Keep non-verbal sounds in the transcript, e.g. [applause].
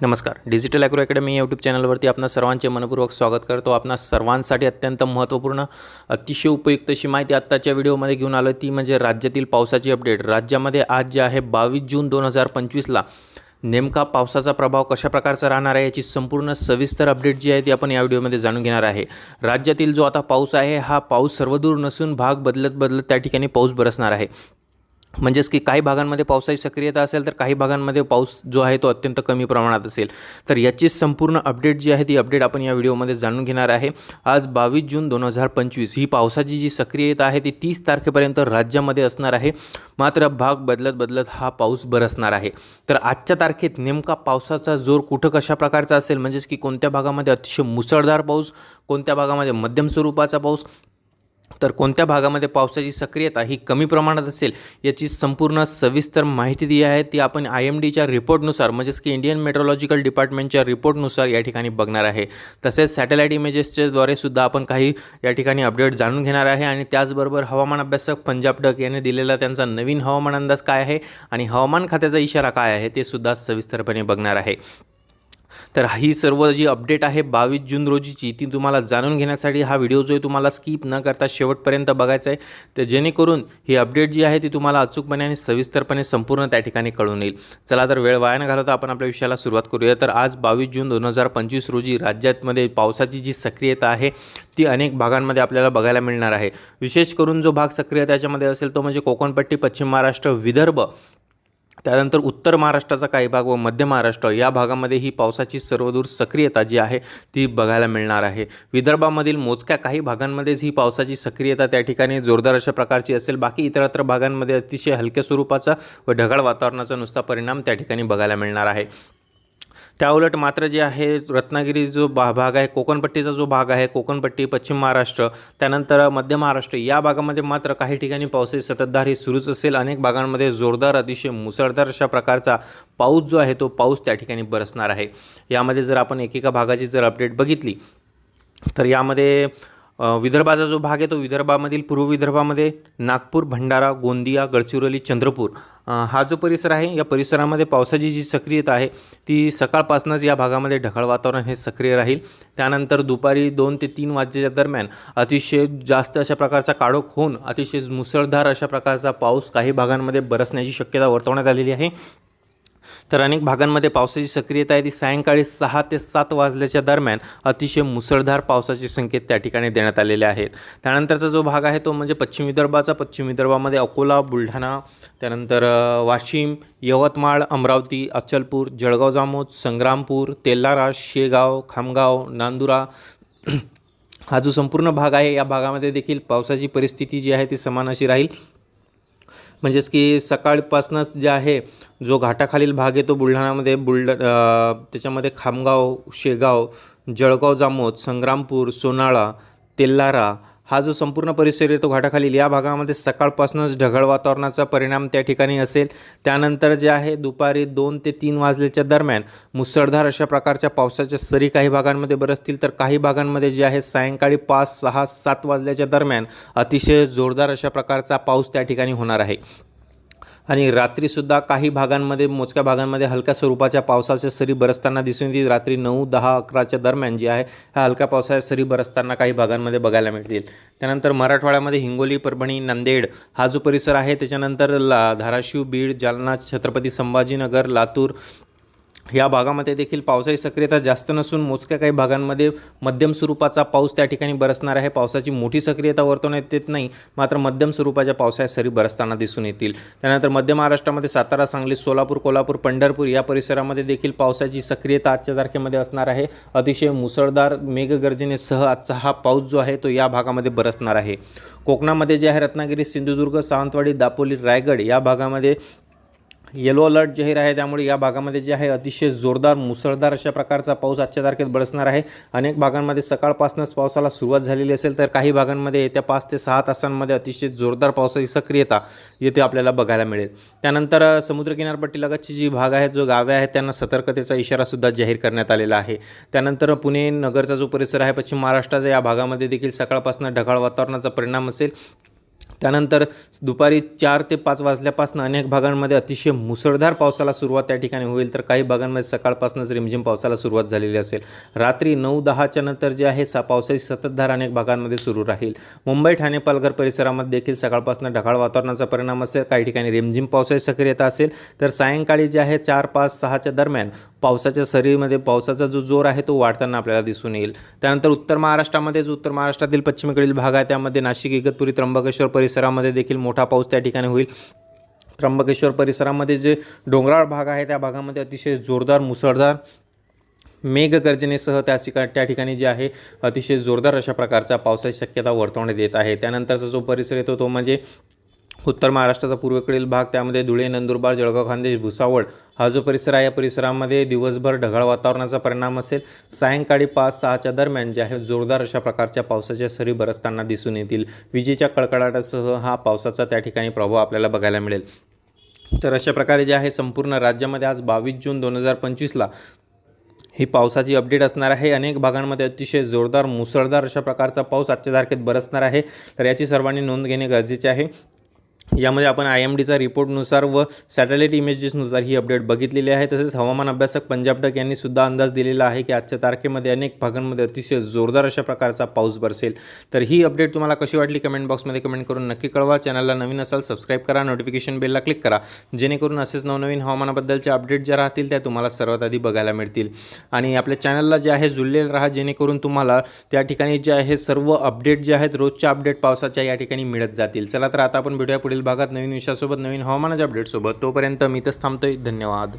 नमस्कार. Digital agro academy YouTube चॅनलवरती आपण सर्वांचे मनपूर्वक स्वागत करतो. आपणा सर्वांसाठी अत्यंत महत्त्वपूर्ण अतिशय उपयुक्त अशी माहिती आत्ताच्या व्हिडिओमध्ये घेऊन आलो ती म्हणजे राज्यातील पावसाची अपडेट राज्यामध्ये आज जे आहे बावीस जून दोन हजार पंचवीसला नेमका पावसाचा प्रभाव कशा प्रकारचा राहणार आहे याची संपूर्ण सविस्तर अपडेट जी आहे ती आपण या व्हिडिओमध्ये जाणून घेणार आहे. राज्यातील जो आता पाऊस आहे हा पाऊस सर्वदूर नसून भाग बदलत बदलत त्या ठिकाणी पाऊस बरसणार आहे. म्हणजेच की काही भागांमध्ये पावसाची सक्रियता असेल तर काही भागांमध्ये पाऊस जो आहे तो अत्यंत कमी प्रमाणात असेल. तर याची संपूर्ण अपडेट जी आहे ती अपडेट आपण या व्हिडिओमध्ये जाणून घेणार आहे. आज बावीस जून दोन हजार पंचवीस ही पावसाची जी सक्रियता आहे ती तीस तारखेपर्यंत राज्यामध्ये असणार आहे. मात्र भाग बदलत बदलत हा पाऊस बरसणार आहे. तर आजच्या तारखेत नेमका पावसाचा जोर कुठं कशा प्रकारचा असेल? म्हणजेच की कोणत्या भागामध्ये अतिशय मुसळधार पाऊस कोणत्या भागामध्ये मध्यम स्वरूपाचा पाऊस तर कोणत्या भागामध्ये पावसाची सक्रियता ही कमी प्रमाणात असेल याची संपूर्ण सविस्तर माहिती दिली आहे. ती आपण आय एम डीच्या रिपोर्टनुसार म्हणजेच की इंडियन मेट्रोलॉजिकल डिपार्टमेंटच्या रिपोर्टनुसार या ठिकाणी बघणार आहे. तसेच सॅटेलाईट इमेजेसच्याद्वारे सुद्धा आपण काही या ठिकाणी अपडेट जाणून घेणार आहे. आणि त्याचबरोबर हवामान अभ्यासक पंजाब डक याने दिलेला त्यांचा नवीन हवामान अंदाज काय आहे आणि हवामान खात्याचा इशारा काय आहे ते सुद्धा सविस्तरपणे बघणार आहे. तर ही सर्व जी अपडेट आहे बावीस जून रोजीची ती तुम्हाला जाणून घेण्यासाठी हा व्हिडिओ जो आहे तुम्हाला स्किप न करता शेवटपर्यंत बघायचा आहे. तर जेणेकरून ही अपडेट जी आहे ती तुम्हाला अचूकपणे आणि सविस्तरपणे संपूर्ण त्या ठिकाणी कळून येईल. चला तर वेळ वाया न घालवता आपण आपल्या विषयाला सुरुवात करूया. तर आज बावीस जून दोन हजार पंचवीस रोजी राज्यातमध्ये पावसाची जी सक्रियता आहे ती अनेक भागांमध्ये आपल्याला बघायला मिळणार आहे. विशेष करून जो भाग सक्रिय त्याच्यामध्ये असेल तो म्हणजे कोकणपट्टी पश्चिम महाराष्ट्र विदर्भ. त्यानंतर उत्तर महाराष्ट्राचा काही भाग व मध्य महाराष्ट्र या भागामध्ये ही पावसाची सर्वदूर सक्रियता जी आहे ती बघायला मिळणार आहे. विदर्भामधील मोजक्या काही भागांमध्येच ही पावसाची सक्रियता त्या ठिकाणी जोरदार अशा प्रकारची असेल. बाकी इतरत्र भागांमध्ये अतिशय हलक्या स्वरूपाचा व ढगाळ वातावरणाचा नुसता परिणाम त्या ठिकाणी बघायला मिळणार आहे. त्याउलट मात्र जे आहे रत्नागिरी जो भा भाग आहे कोकणपट्टीचा जो भाग आहे कोकणपट्टी पश्चिम महाराष्ट्र त्यानंतर मध्य महाराष्ट्र या भागामध्ये मात्र काही ठिकाणी पावसाची सततधार ही सुरूच असेल. अनेक भागांमध्ये जोरदार अतिशय मुसळधार अशा प्रकारचा पाऊस जो आहे तो पाऊस त्या ठिकाणी बरसणार आहे. यामध्ये जर आपण एकेका भागाची जर अपडेट बघितली तर यामध्ये विदर्भाचा जो भाग आहे तो विदर्भामधील पूर्व विदर्भामध्ये नागपूर भंडारा गोंदिया गडचिरोली चंद्रपूर हा जो परिसर आहे या परिसरामध्ये पावसाची जी सक्रियता आहे ती सकाळपासूनच या भागामध्ये ढगाळ वातावरण हे सक्रिय राहील. त्यानंतर दुपारी दोन ते तीन वाजेच्या दरम्यान अतिशय जास्त अशा प्रकारचा काळोख होऊन अतिशय मुसळधार अशा प्रकारचा पाऊस काही भागांमध्ये बरसण्याची शक्यता वर्तवण्यात आलेली आहे. तर अनेक भागांमध्ये पावसाची सक्रियता आहे. ती सायंकाळी सहा ते सात वाजल्याच्या दरम्यान अतिशय मुसळधार पावसाचे संकेत त्या ठिकाणी देण्यात आलेले आहेत. त्यानंतरचा जो भाग आहे तो म्हणजे पश्चिम विदर्भाचा. पश्चिम विदर्भामध्ये अकोला बुलढाणा त्यानंतर वाशिम यवतमाळ अमरावती अचलपूर जळगाव जामोद संग्रामपूर तेल्लारा शेगाव खामगाव नांदुरा [clears throat] हा जो संपूर्ण भाग आहे या भागामध्ये देखील पावसाची परिस्थिती जी आहे ती समान अशी राहील. म्हणजेच की सकाळपासूनच जे आहे जो घाटाखालील भाग आहे तो बुलढाणामध्ये बुलढ त्याच्यामध्ये खामगाव शेगाव जळगाव जामोद संग्रामपूर सोनाळा तेल्लारा हा जो संपूर्ण परिसर येतो घाटाखालील या भागामध्ये सकाळपासूनच ढगाळ वातावरणाचा परिणाम त्या ठिकाणी असेल. त्यानंतर जे आहे दुपारी दोन ते तीन वाजल्याच्या दरम्यान मुसळधार अशा प्रकारच्या पावसाच्या सरी काही भागांमध्ये बरसतील तर काही भागांमध्ये जे आहे सायंकाळी पाच सहा सात वाजल्याच्या दरम्यान अतिशय जोरदार अशा प्रकारचा पाऊस त्या ठिकाणी होणार आहे. आणि रात्रीसुद्धा काही भागांमध्ये मोजक्या भागांमध्ये हलक्या स्वरूपाच्या पावसाच्या सरी बरसताना दिसून येतील. रात्री नऊ दहा अकराच्या दरम्यान जी आहे ह्या हलक्या पावसाच्या सरी बरसताना काही भागांमध्ये बघायला मिळतील. त्यानंतर मराठवाड्यामध्ये हिंगोली परभणी नांदेड हा जो परिसर आहे त्याच्यानंतर ला धाराशिव बीड जालना छत्रपती संभाजीनगर लातूर या भागामध्ये देखील पावसाची सक्रियता जास्त नसून मोजक्या काही भागांमध्ये मध्यम स्वरूपाचा पाऊस त्या ठिकाणी बरसणार आहे. पावसाची मोठी सक्रियता वर्तवण्यात येत नाही मात्र मध्यम स्वरूपाच्या पावसाच्या सरी बरसताना दिसून येतील. त्यानंतर मध्य महाराष्ट्रामध्ये सातारा सांगली सोलापूर कोल्हापूर पंढरपूर या परिसरामध्ये देखील पावसाची सक्रियता आजच्या तारखेमध्ये असणार आहे. अतिशय मुसळधार मेघगर्जनेसह आजचा हा पाऊस जो आहे तो या भागामध्ये बरसणार आहे. कोकणामध्ये जे आहे रत्नागिरी सिंधुदुर्ग सावंतवाडी दापोली रायगड या भागामध्ये येलो अलर्ट जाहीर आहे. त्यामुळे या भागामध्ये जे आहे अतिशय जोरदार मुसळधार अशा प्रकारचा पाऊस आजच्या तारखेत बरसणार आहे. अनेक भागांमध्ये सकाळपासूनच पावसाला सुरुवात झालेली असेल तर काही भागांमध्ये येत्या पाच ते सहा तासांमध्ये अतिशय जोरदार पावसाची सक्रियता येथे आपल्याला बघायला मिळेल. त्यानंतर समुद्रकिनारपट्टीलगतची जी भाग आहेत जो गावे आहेत त्यांना सतर्कतेचा इशारासुद्धा जाहीर करण्यात आलेला आहे. त्यानंतर पुणे नगरचा जो परिसर आहे पश्चिम महाराष्ट्राचा या भागामध्ये देखील सकाळपासून ढगाळ वातावरणाचा परिणाम असेल. त्यानंतर दुपारी चार ते पाच वाजल्यापासून अनेक भागांमध्ये अतिशय मुसळधार पावसाला सुरुवात त्या ठिकाणी होईल. तर काही भागांमध्ये सकाळपासूनच रिमझिम पावसाला सुरुवात झालेली असेल रात्री नऊ दहाच्या नंतर जे आहे सा पावसाची सततधार अनेक भागांमध्ये सुरू राहील. मुंबई ठाणे पालघर परिसरामध्ये देखील सकाळपासून ढगाळ वातावरणाचा परिणाम असेल. काही ठिकाणी रिमझिम पावसाची सक्रियता असेल. तर सायंकाळी जे आहे चार पाच सहाच्या दरम्यान पावसाच्या सरीमध्ये पावसाचा जो जोर आहे तो वाढताना आपल्याला दिसून येईल. त्यानंतर उत्तर महाराष्ट्रामध्ये जो उत्तर महाराष्ट्रातील पश्चिमेकडील भाग आहे त्यामध्ये नाशिक इगतपुरी त्र्यंबकेश्वर परिसरामध्ये देखील मोठा पाऊस त्या ठिकाणी होईल. त्र्यंबकेश्वर परिसरामध्ये जे डोंगराळ भाग आहे त्या भागामध्ये अतिशय जोरदार मुसळधार मेघगर्जनेसह त्या ठिका त्या ठिकाणी जे आहे अतिशय जोरदार अशा प्रकारच्या पावसाची शक्यता वर्तवण्यात येत आहे. त्यानंतरचा जो परिसर येतो तो म्हणजे उत्तर महाराष्ट्राचा पूर्वेकडील भाग त्यामध्ये धुळे नंदुरबार जळगाव खानदेश भुसावळ हा जो परिसर आहे या परिसरामध्ये दिवसभर ढगाळ वातावरणाचा परिणाम असेल. सायंकाळी पाच सहाच्या दरम्यान जे आहे जोरदार अशा प्रकारच्या पावसाच्या सरी बरसताना दिसून येतील. विजेच्या कडकडाटासह हा पावसाचा त्या ठिकाणी प्रभाव आपल्याला बघायला मिळेल. तर अशा प्रकारे जे आहे संपूर्ण राज्यामध्ये आज बावीस जून दोन हजार पंचवीसला ही पावसाची अपडेट असणार आहे. अनेक भागांमध्ये अतिशय जोरदार मुसळधार अशा प्रकारचा पाऊस आजच्या तारखेत बरसणार आहे. तर याची सर्वांनी नोंद घेणे गरजेचे आहे. यामध्ये आपण आय एम डीचा रिपोर्टनुसार व सॅटेलाईट इमेजेसनुसार ही अपडेट बघितलेली आहे. तसेच हवामान अभ्यासक पंजाब डक यांनी सुद्धा अंदाज दिलेला आहे की आजच्या तारखेमध्ये अनेक भागांमध्ये अतिशय जोरदार अशा प्रकारचा पाऊस बरसेल. तर ही अपडेट तुम्हाला कशी वाटली कमेंट बॉक्समध्ये कमेंट करून नक्की कळवा. चॅनलला नवीन असाल सबस्क्राईब करा. नोटिफिकेशन बेलला क्लिक करा. जेणेकरून असेच नवनवीन हवामानाबद्दलच्या अपडेट ज्या राहतील त्या तुम्हाला सर्वात आधी बघायला मिळतील. आणि आपल्या चॅनलला जे आहे जुळलेलं राहा. जेणेकरून तुम्हाला त्या ठिकाणी जे आहे सर्व अपडेट जे आहेत रोजच्या अपडेट पावसाच्या या ठिकाणी मिळत जातील. चला तर आता आपण भेटूया पुढील भागात नवीन विषयासोबत नवीन हवामानाच्या अपडेटसोबत तोपर्यंत मी इथंच थांबतोय. धन्यवाद.